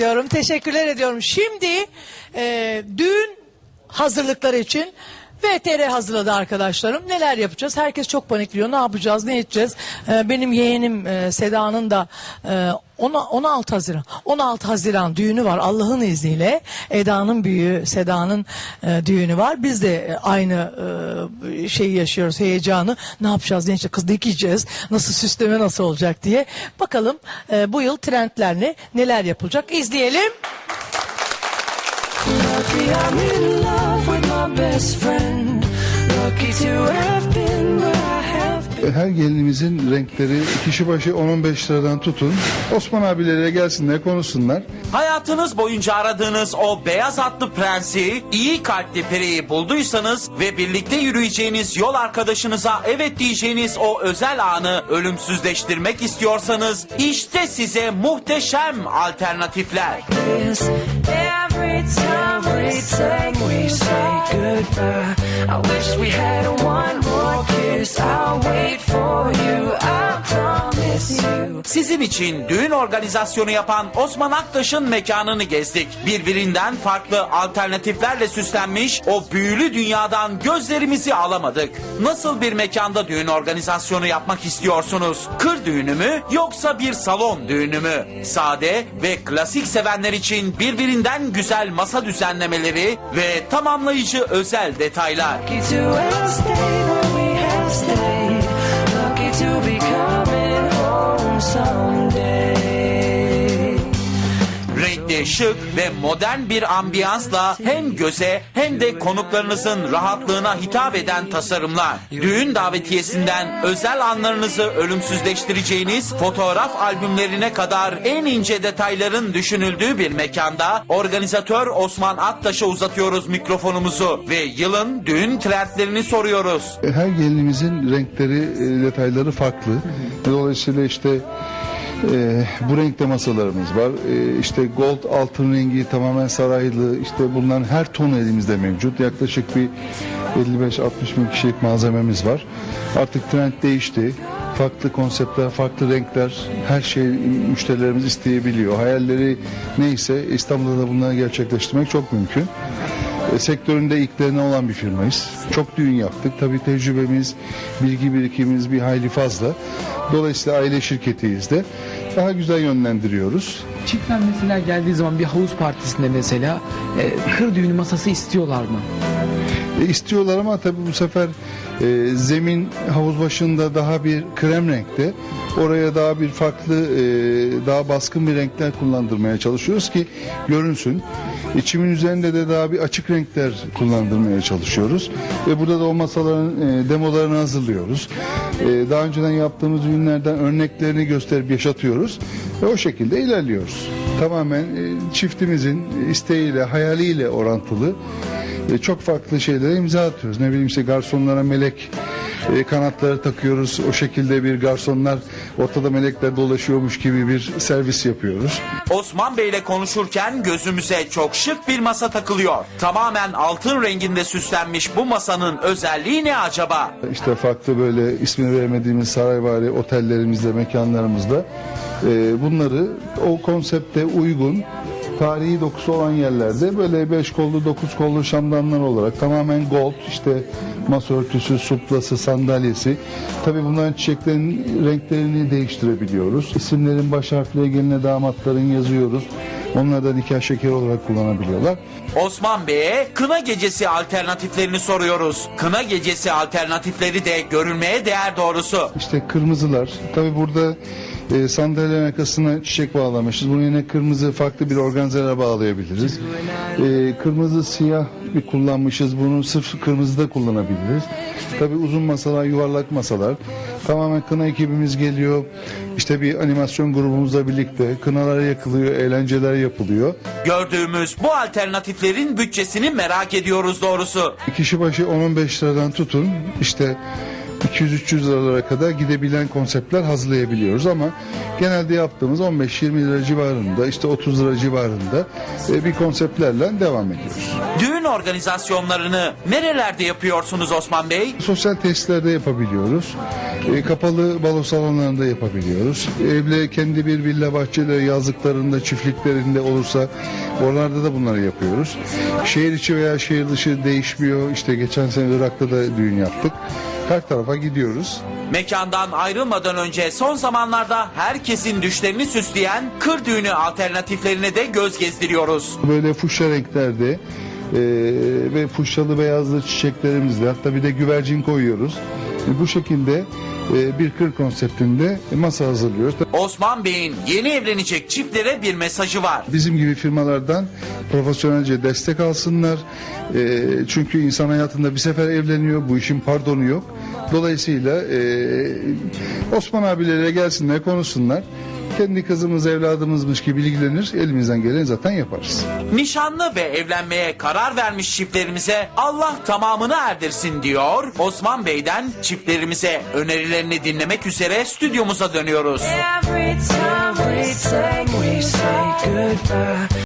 diyorum. Teşekkürler ediyorum. Şimdi e, düğün hazırlıkları için VTR hazırladı arkadaşlarım. Neler yapacağız? Herkes çok panikliyor. Ne yapacağız? Ne edeceğiz? E, benim yeğenim e, Seda'nın da e, 16 Haziran 16 Haziran düğünü var Allah'ın izniyle. Eda'nın büyüğü Seda'nın e, düğünü var. Biz de e, aynı e, şeyi yaşıyoruz heyecanı. Ne yapacağız? Ne yapacağız? Kız dikeceğiz. Nasıl süsleme nasıl olacak diye. Bakalım e, bu yıl trendler ne? Neler yapılacak? İzleyelim. Lucky I'm in love with my best friend. Lucky to have been where I. Her gelinimizin renkleri kişi başı 10-15 liradan tutun. Osman abilere gelsinler konuşsunlar. Hayatınız boyunca aradığınız o beyaz atlı prensi, iyi kalpli periyi bulduysanız ve birlikte yürüyeceğiniz yol arkadaşınıza evet diyeceğiniz o özel anı ölümsüzleştirmek istiyorsanız işte size muhteşem alternatifler. Every time we say goodbye. I wish we had one more Sizin için düğün organizasyonu yapan Osman Aktaş'ın mekanını gezdik. Birbirinden farklı alternatiflerle süslenmiş o büyülü dünyadan gözlerimizi alamadık. Nasıl bir mekanda düğün organizasyonu yapmak istiyorsunuz? Kır düğünü mü yoksa bir salon düğünü mü? Sade ve klasik sevenler için birbirinden güzel masa düzenlemeleri ve tamamlayıcı özel detaylar. Şık ve modern bir ambiyansla hem göze hem de konuklarınızın rahatlığına hitap eden tasarımlar. Düğün davetiyesinden özel anlarınızı ölümsüzleştireceğiniz fotoğraf albümlerine kadar en ince detayların düşünüldüğü bir mekanda organizatör Osman Aktaş'a uzatıyoruz mikrofonumuzu ve yılın düğün trendlerini soruyoruz. Her gelinimizin renkleri, e, detayları farklı. Dolayısıyla işte e, bu renkte masalarımız var. E, işte gold altın rengi tamamen saraylı. İşte bunların her tonu elimizde mevcut. Yaklaşık bir 55-60 bin kişilik malzememiz var. Artık trend değişti. Farklı konseptler, farklı renkler, her şey müşterilerimiz isteyebiliyor. Hayalleri neyse İstanbul'da da bunları gerçekleştirmek çok mümkün. E, sektöründe ilklerine olan bir firmayız. Çok düğün yaptık. Tabii tecrübemiz, bilgi birikimimiz bir hayli fazla. Dolayısıyla aile şirketiyiz de. Daha güzel yönlendiriyoruz. Çiftler mesela geldiği zaman bir havuz partisinde mesela e, kır düğünü masası istiyorlar mı? E, istiyorlar ama tabii bu sefer e, zemin havuz başında daha bir krem renkte. Oraya daha bir farklı, e, daha baskın bir renkler kullandırmaya çalışıyoruz ki görünsün. İçimin üzerinde de daha bir açık renkler kullandırmaya çalışıyoruz. Ve burada da o masaların e, demolarını hazırlıyoruz. E, daha önceden yaptığımız ürünlerden örneklerini gösterip yaşatıyoruz. Ve o şekilde ilerliyoruz. Tamamen e, çiftimizin isteğiyle, hayaliyle orantılı. E, çok farklı şeylere imza atıyoruz. Ne bileyim işte garsonlara melek e, kanatları takıyoruz. O şekilde bir garsonlar ortada melekler dolaşıyormuş gibi bir servis yapıyoruz. Osman Bey ile konuşurken gözümüze çok şık bir masa takılıyor. Tamamen altın renginde süslenmiş bu masanın özelliği ne acaba? İşte farklı böyle ismini veremediğimiz sarayvari otellerimizde, mekanlarımızda e, bunları o konsepte uygun tarihi dokusu olan yerlerde böyle beş kollu dokuz kollu şamdanlar olarak tamamen gold işte masa örtüsü, suplası, sandalyesi. Tabii bunların çiçeklerin renklerini değiştirebiliyoruz. İsimlerin baş harfleri geline damatların yazıyoruz. Onları da nikah şekeri olarak kullanabiliyorlar. Osman Bey'e kına gecesi alternatiflerini soruyoruz. Kına gecesi alternatifleri de görülmeye değer doğrusu. İşte kırmızılar. Tabii burada e, sandalye arkasına çiçek bağlamışız. Bunun yerine kırmızı farklı bir organzara bağlayabiliriz. E, kırmızı siyah bir kullanmışız. Bunu sırf kırmızıda kullanabiliriz. Tabii uzun masalar, yuvarlak masalar. Tamamen kına ekibimiz geliyor. İşte bir animasyon grubumuzla birlikte kınalar yakılıyor, eğlenceler yapılıyor. Gördüğümüz bu alternatiflerin bütçesini merak ediyoruz doğrusu. Kişi başı 10-15 liradan tutun. İşte 200-300 liralara kadar gidebilen konseptler hazırlayabiliyoruz ama genelde yaptığımız 15-20 lira civarında işte 30 lira civarında e, bir konseptlerle devam ediyoruz. Düğün organizasyonlarını nerelerde yapıyorsunuz Osman Bey? Sosyal tesislerde yapabiliyoruz. E, kapalı balo salonlarında yapabiliyoruz. Evle kendi bir villa bahçeleri yazlıklarında, çiftliklerinde olursa oralarda da bunları yapıyoruz. Şehir içi veya şehir dışı değişmiyor. İşte geçen sene Irak'ta da düğün yaptık. Her tarafa gidiyoruz. Mekandan ayrılmadan önce son zamanlarda herkesin düşlerini süsleyen kır düğünü alternatiflerine de göz gezdiriyoruz. Böyle fuşya renklerde ve fuşyalı beyazlı çiçeklerimizle hatta bir de güvercin koyuyoruz. Bu şekilde e, bir kır konseptinde masa hazırlıyoruz. Osman Bey'in yeni evlenecek çiftlere bir mesajı var. Bizim gibi firmalardan profesyonelce destek alsınlar. E, çünkü insan hayatında bir sefer evleniyor. Bu işin pardonu yok. Dolayısıyla e, Osman abilere gelsinler konuşsunlar. Kendi kızımız evladımızmış gibi ilgilenir. Elimizden geleni zaten yaparız. Nişanlı ve evlenmeye karar vermiş çiftlerimize Allah tamamını erdirsin diyor. Osman Bey'den çiftlerimize önerilerini dinlemek üzere stüdyomuza dönüyoruz. Every time we say goodbye.